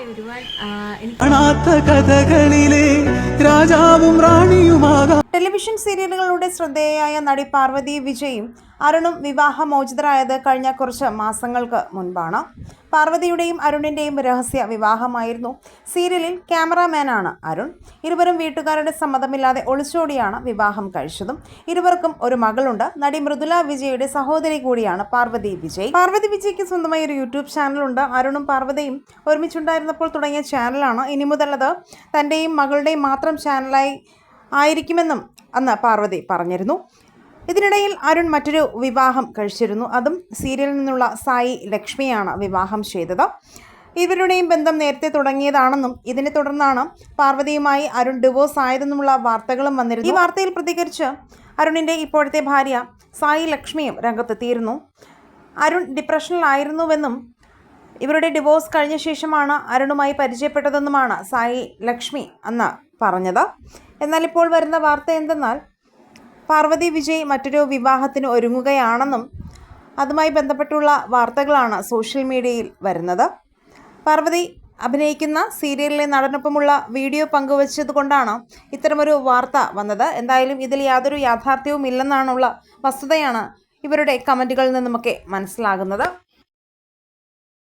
ഒരുപാട് കഥകളിലെ രാജാവും റാണിയുമാകാം ടെലിവിഷൻ സീരിയലുകളുടെ ശ്രദ്ധേയയായ നടി പാർവതി വിജയും അരുണും വിവാഹമോചിതരായത് കഴിഞ്ഞ കുറച്ച് മാസങ്ങൾക്ക് മുൻപാണ്. പാർവതിയുടെയും അരുണിന്റെയും രഹസ്യ വിവാഹമായിരുന്നു. സീരിയലിൽ ക്യാമറാമാനാണ് അരുൺ. ഇരുവരും വീട്ടുകാരുടെ സമ്മതമില്ലാതെ ഒളിച്ചോടിയാണ് വിവാഹം കഴിച്ചതും. ഇരുവർക്കും ഒരു മകളുണ്ട്. നടി മൃദുല വിജയുടെ സഹോദരി കൂടിയാണ് പാർവതി വിജയ്. പാർവതി വിജയ്ക്ക് സ്വന്തമായി ഒരു യൂട്യൂബ് ചാനലുണ്ട്. അരുണും പാർവതിയും ഒരുമിച്ചുണ്ടായിരുന്നപ്പോൾ തുടങ്ങിയ ചാനലാണ്. ഇനി മുതൽ അത് തന്റെയും മകളുടെയും മാത്രം ചാനലായി ആയിരിക്കുമെന്നും അന്ന് പാർവതി പറഞ്ഞിരുന്നു. ഇതിനിടയിൽ അരുൺ മറ്റൊരു വിവാഹം കഴിച്ചിരുന്നു. അതും സീരിയലിൽ നിന്നുള്ള സായി ലക്ഷ്മിയാണ് വിവാഹം ചെയ്തത്. ഇവരുടെയും ബന്ധം നേരത്തെ തുടങ്ങിയതാണെന്നും ഇതിനെ തുടർന്നാണ് പാർവതിയുമായി അരുൺ ഡിവോഴ്സ് ആയതെന്നുമുള്ള വാർത്തകളും വന്നിരുന്നു. ഈ വാർത്തയിൽ പ്രതികരിച്ച് അരുണിന്റെ ഇപ്പോഴത്തെ ഭാര്യ സായി ലക്ഷ്മിയും രംഗത്തെത്തിയിരുന്നു. അരുൺ ഡിപ്രഷനിലായിരുന്നുവെന്നും ഇവരുടെ ഡിവോഴ്സ് കഴിഞ്ഞ ശേഷമാണ് അരുണുമായി പരിചയപ്പെട്ടതെന്നുമാണ് സായി ലക്ഷ്മി അന്ന് പറഞ്ഞത്. എന്നാൽ ഇപ്പോൾ വരുന്ന വാർത്ത എന്തെന്നാൽ പാർവതി വിജയ് മറ്റൊരു വിവാഹത്തിന് ഒരുങ്ങുകയാണെന്നും അതുമായി ബന്ധപ്പെട്ടുള്ള വാർത്തകളാണ് സോഷ്യൽ മീഡിയയിൽ വരുന്നത്. പാർവതി അഭിനയിക്കുന്ന സീരിയലിലെ നടനൊപ്പമുള്ള വീഡിയോ പങ്കുവച്ചത് കൊണ്ടാണ് ഇത്തരമൊരു വാർത്ത വന്നത്. എന്തായാലും ഇതിൽ യാതൊരു യാഥാർത്ഥ്യവും ഇല്ലെന്നാണുള്ള വസ്തുതയാണ് ഇവരുടെ കമന്റുകളിൽ നിന്നുമൊക്കെ മനസ്സിലാകുന്നത്.